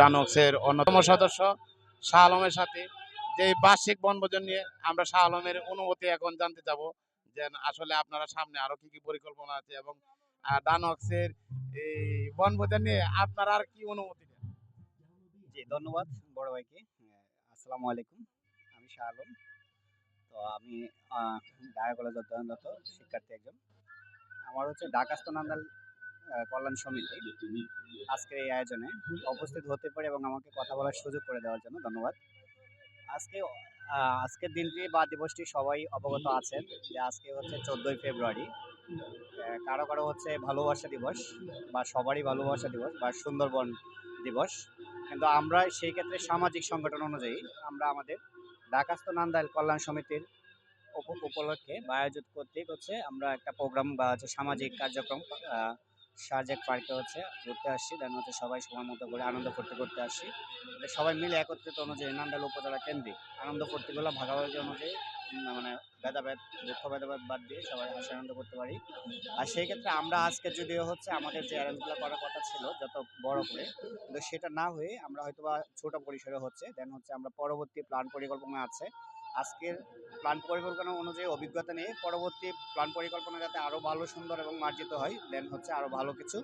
ডানক্সের অন্যতম সদস্য শাহ আলমের সাথে। যে বার্ষিক বনভোজন নিয়ে আমরা শাহ আলমের অনুভূতি এখন জানতে যাব যে আসলে আপনারা সামনে আরও কি কি পরিকল্পনা আছে এবং ডানক্সের এই বনভোজন নিয়ে আপনার আর কি অনুমতি নেন? জি ধন্যবাদ বড় ভাইকে। হ্যাঁ, আসসালামু আলাইকুম। আমি শাহ আলম তো আমি ঢাকা কলেজ অধ্যয়নরত শিক্ষার্থী একজন। আমার হচ্ছে ঢাকাস্থ নান্দাল কল্যাণ সমিতি আজকের এই আয়োজনে উপস্থিত হতে পারে এবং আমাকে কথা বলার সুযোগ করে দেওয়ার জন্য ধন্যবাদ। আজকে আজকের দিনটি বা দিবসটি সবাই অবগত আছেন যে আজকে হচ্ছে চোদ্দোই ফেব্রুয়ারি। কারও কারও হচ্ছে ভালোবাসা দিবস বা সবারই ভালোবাসা দিবস বা সুন্দরবন দিবস। কিন্তু আমরা সেই ক্ষেত্রে সামাজিক সংগঠন অনুযায়ী আমরা আমাদের ঢাকাস্থ নান্দাইল কল্যাণ সমিতির উপ- উপলক্ষে বা আয়োজিত কর্তৃক হচ্ছে আমরা একটা প্রোগ্রাম বা হচ্ছে সামাজিক কার্যক্রম আহ, সাজেক পার্কে হচ্ছে ঘুরতে আসছি দেন হচ্ছে সবাই সময় মতো করে আনন্দ ফুর্তি করতে আসছি। সবাই মিলে একত্রিত অনুযায়ী নান্দাইল উপজেলা কেন্দ্রিক আনন্দ ফুর্তিগুলো ভাগাভাগি অনুযায়ী মানে ভেদাভেদ দুঃখ ভেদাভেদ বাদ দিয়ে সবাই হাসি আনন্দ করতে পারি। আর সেই ক্ষেত্রে আমরা আজকে যদিও হচ্ছে আমাদের যে অ্যারেঞ্জগুলো করার কথা ছিল যত বড় করে কিন্তু সেটা না হয়ে আমরা হয়তো বা ছোট পরিসরে হচ্ছে দেন হচ্ছে আমরা পরবর্তী প্ল্যান পরিকল্পনা আছে। আজকের প্ল্যান পরিকল্পনা অনুযায়ী অভিজ্ঞতা নিয়ে পরবর্তী প্ল্যান পরিকল্পনা যাতে আরও ভালো সুন্দর এবং মার্জিত হয় দেন হচ্ছে আরও ভালো কিছু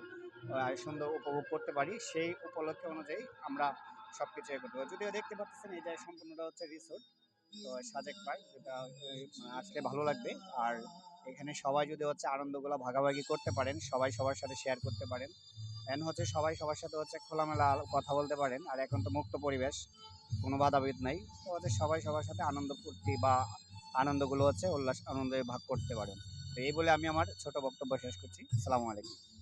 সুন্দর উপভোগ করতে পারি। সেই উপলক্ষে অনুযায়ী আমরা সব কিছু এ করতে পারি যদিও দেখতে পাচ্ছেন এই যে সম্পূর্ণটা হচ্ছে রিসোর্ট তো সাজেক আহ, মানে আসলে ভালো লাগবে। আর এখানে সবাই যদি হচ্ছে আনন্দগুলো ভাগাভাগি করতে পারেন সবাই সবার সাথে শেয়ার করতে পারেন। দেন হচ্ছে সবাই সবার সাথে হচ্ছে খোলামেলা কথা বলতে পারেন। আর এখন তো মুক্ত পরিবেশ, কোনো বাধাবিধ নাই। তো হচ্ছে সবাই সবার সাথে আনন্দ ফুর্তি বা আনন্দগুলো হচ্ছে উল্লাস, আনন্দে ভাগ করতে পারেন। তো এই বলে আমি আমার ছোট বক্তব্য শেষ করছি। সালামু আলাইকুম।